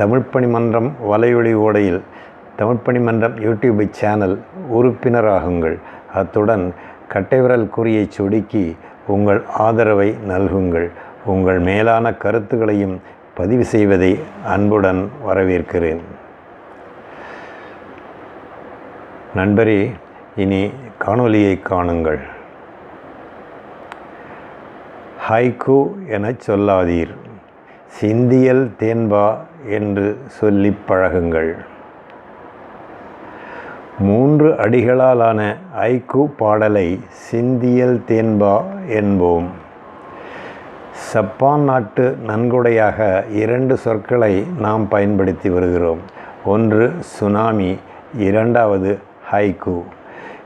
தமிழ்ப்பணிமன்றம் வலையொலி ஓடையில் Tamil Panimanram YouTube channel உறுப்பினராகுங்கள். அத்துடன் கட்டைவிரல் குறியை சொடுக்கி உங்கள் ஆதரவை நல்குங்கள். உங்கள் மேலான கருத்துக்களையும் பதிவு செய்வதை அன்புடன் வரவேற்கிறேன். நண்பரே இனி காணொலியை காணுங்கள். ஹைகோ எனச் சொல்லாதீர். சிந்தியல் தேன்பா என்று சொல்லி பழகுங்கள். மூன்று அடிகளாலான ஐக்கு பாடலை சிந்தியல் தேன்பா என்போம். சப்பான் நாட்டு நன்கொடையாக இரண்டு சொற்களை நாம் பயன்படுத்தி வருகிறோம். ஒன்று சுனாமி இரண்டாவது ஹைக்கு.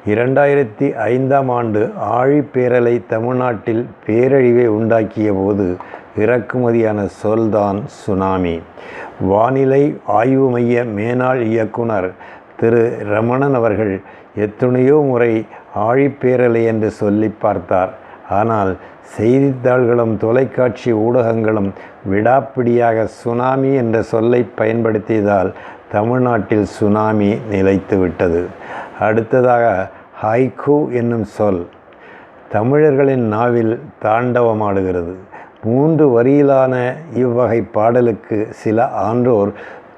இரண்டாயிரத்தி ஐந்தாம் ஆண்டு ஆழிப்பேரலை தமிழ்நாட்டில் பேரழிவை உண்டாக்கிய போது இறக்குமதியான சொல்தான் சுனாமி. வானிலை ஆய்வு மைய மேனாள் இயக்குனர் திரு ரமணன் அவர்கள் எத்தனையோ முறை ஆழிப்பேரலை என்று சொல்லி பார்த்தார். ஆனால் செய்தித்தாள்களும் தொலைக்காட்சி ஊடகங்களும் விடாப்பிடியாக சுனாமி என்ற சொல்லை பயன்படுத்தியதால் தமிழ்நாட்டில் சுனாமி நிலைத்து விட்டது. அடுத்ததாக ஹைக்கு என்னும் சொல் தமிழர்களின் நாவில் தாண்டவமாடுகிறது. மூன்று வரியிலான இவ்வகை பாடலுக்கு சில ஆன்றோர்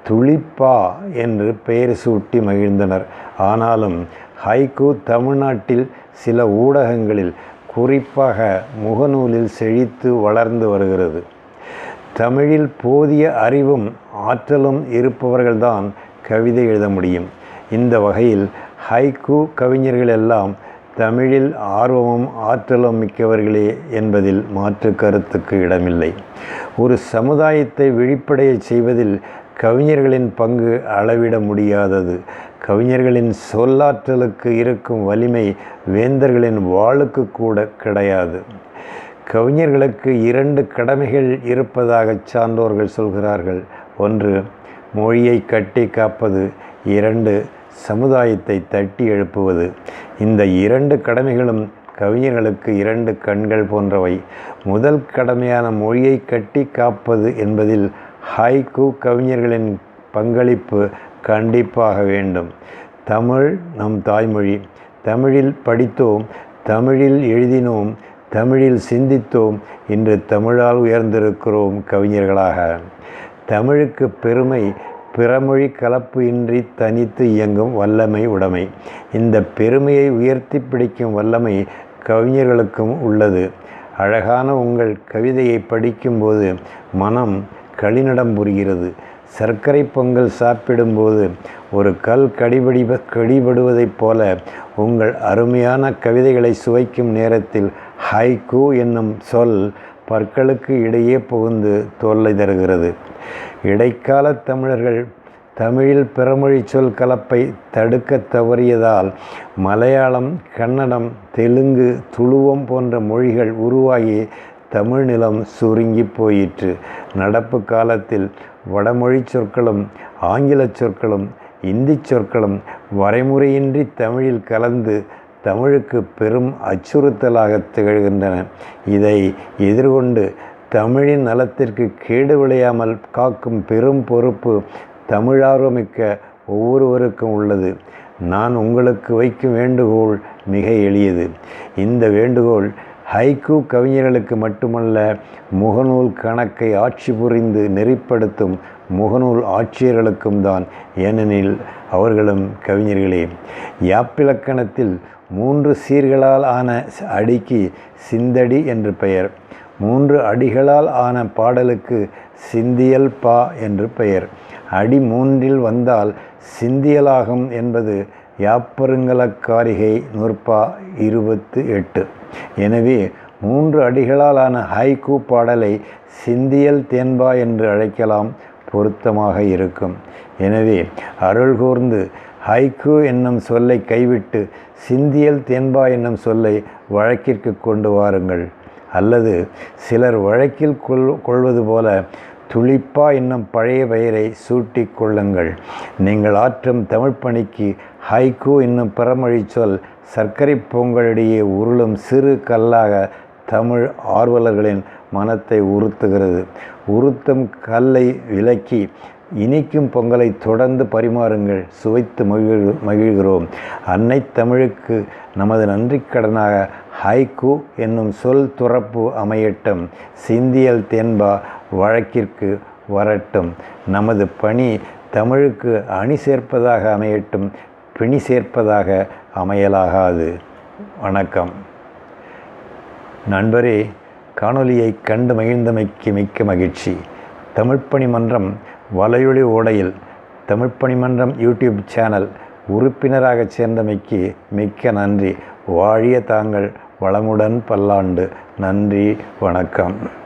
துளிப்பா என்று பெயர் சூட்டி மகிழ்ந்தனர். ஆனாலும் ஹைகூ தமிழ்நாட்டில் சில ஊடகங்களில் குறிப்பாக முகநூலில் செழித்து வளர்ந்து வருகிறது. தமிழில் போதிய அறிவும் ஆற்றலும் இருப்பவர்கள்தான் கவிதை எழுத முடியும். இந்த வகையில் ஹைக்கு கவிஞர்கள் எல்லாம் தமிழில் ஆர்வமும் ஆற்றலும் மிக்கவர்களே என்பதில் மாற்று கருத்துக்கு இடமில்லை. ஒரு சமுதாயத்தை விழிப்படைய செய்வதில் கவிஞர்களின் பங்கு அளவிட முடியாதது. கவிஞர்களின் சொல்லாற்றலுக்கு இருக்கும் வலிமை வேந்தர்களின் வாளுக்கு கூட கிடையாது. கவிஞர்களுக்கு இரண்டு கடமைகள் இருப்பதாக சான்றோர்கள் சொல்கிறார்கள். ஒன்று மொழியை கட்டி காப்பது. இரண்டு சமுதாயத்தை தட்டி எழுப்புவது. இந்த இரண்டு கடமைகளும் கவிஞர்களுக்கு இரண்டு கண்கள் போன்றவை. முதல் கடமையான மொழியை கட்டி காப்பது என்பதில் ஹைக்கு கவிஞர்களின் பங்களிப்பு கண்டிப்பாக வேண்டும். தமிழ் நம் தாய்மொழி. தமிழில் படித்தோம் தமிழில் எழுதினோம் தமிழில் சிந்தித்தோம் இன்று தமிழால் உயர்ந்திருக்கிறோம் கவிஞர்களாக. தமிழுக்கு பெருமை பிறமொழி கலப்பு இன்றி தனித்து இயங்கும் வல்லமை உடைமை. இந்த பெருமையை உயர்த்தி பிடிக்கும் வல்லமை கவிஞர்களுக்கும் உள்ளது. அழகான உங்கள் கவிதையை படிக்கும்போது மனம் களிநடம் புரிகிறது. சர்க்கரை பொங்கல் சாப்பிடும்போது ஒரு கல் கடிபடி கடிபடுவதைப் போல உங்கள் அருமையான கவிதைகளை சுவைக்கும் நேரத்தில் ஹைகூ என்னும் சொல் பற்களுக்கு இடையே புகுந்து தொல்லை தருகிறது. இடைக்கால தமிழர்கள் தமிழில் பிறமொழி சொல் கலப்பை தடுக்க தவறியதால் மலையாளம் கன்னடம் தெலுங்கு துளுவம் போன்ற மொழிகள் உருவாகி தமிழ் நிலம் சுருங்கி போயிற்று. நடப்பு காலத்தில் வடமொழி சொற்களும் ஆங்கில சொற்களும் இந்தி சொற்களும் வரைமுறையின்றி தமிழில் கலந்து தமிழுக்கு பெரும் அச்சுறுத்தலாக திகழ்கின்றன. இதை எதிர்கொண்டு தமிழின் நலத்திற்கு கேடு விளையாமல் காக்கும் பெரும் பொறுப்பு தமிழார்வமிக்க ஒவ்வொருவருக்கும் உள்ளது. நான் உங்களுக்கு வைக்கும் வேண்டுகோள் மிக எளியது. இந்த வேண்டுகோள் ஹைகூ கவிஞர்களுக்கு மட்டுமல்ல முகநூல் கணக்கை ஆட்சி புரிந்து நெறிப்படுத்தும் முகநூல் ஆட்சியர்களுக்கும் தான். ஏனெனில் அவர்களும் கவிஞர்களே. யாப்பிலக்கணத்தில் மூன்று சீர்களால் ஆன அடிக்கு சிந்தடி என்று பெயர். மூன்று அடிகளால் ஆன பாடலுக்கு சிந்தியல் பா என்று பெயர். அடி மூன்றில் வந்தால் சிந்தியலாகும் என்பது யாப்பருங்கலக்காரிகை நூற்பா இருபத்து எட்டு. எனவே மூன்று அடிகளாலான ஹைகூ பாடலை சிந்தியல் தேன்பா என்று அழைக்கலாம் பொருத்தமாக இருக்கும். எனவே அருள் கூர்ந்து ஹைக்கு என்னும் சொல்லை கைவிட்டு சிந்தியல் தேன்பா என்னும் சொல்லை வழக்கிற்கு கொண்டு வாருங்கள். அல்லது சிலர் வழக்கில் கொள் கொள்வது போல துளிப்பா என்னும் பழைய பெயரை சூட்டி கொள்ளுங்கள். நீங்கள் ஆற்றும் தமிழ் பணிக்கு ஹைக்கு என்னும் பிறமொழி சொல் சர்க்கரை பொங்கலிடையே உருளும் சிறு கல்லாக தமிழ் ஆர்வலர்களின் மனத்தை உறுத்துகிறது. உறுத்தும் கல்லை விலக்கி இனிக்கும் பொங்கலை தொடர்ந்து பரிமாறுங்கள். சுவைத்து மகிழ் மகிழ்கிறோம். அன்னை தமிழுக்கு நமது நன்றிக்கடனாக ஹைக்கு என்னும் சொல் துறப்பு அமையட்டும். சிந்தியல் தென்பா வழக்கிற்கு வரட்டும். நமது பணி தமிழுக்கு அணி சேர்ப்பதாக அமையட்டும். பிணி சேர்ப்பதாக அமையலாகாது. வணக்கம். நண்பரே காணொலியை கண்டு மகிழ்ந்தமைக்கு மிக்க மகிழ்ச்சி. தமிழ்ப்பணி மன்றம் வலையொலி ஓடையில் தமிழ்ப்பணி மன்றம் யூடியூப் சேனல் உறுப்பினராக சேர்ந்தமைக்கு மிக்க நன்றி. வாழிய தாங்கள் வளமுடன் பல்லாண்டு. நன்றி வணக்கம்.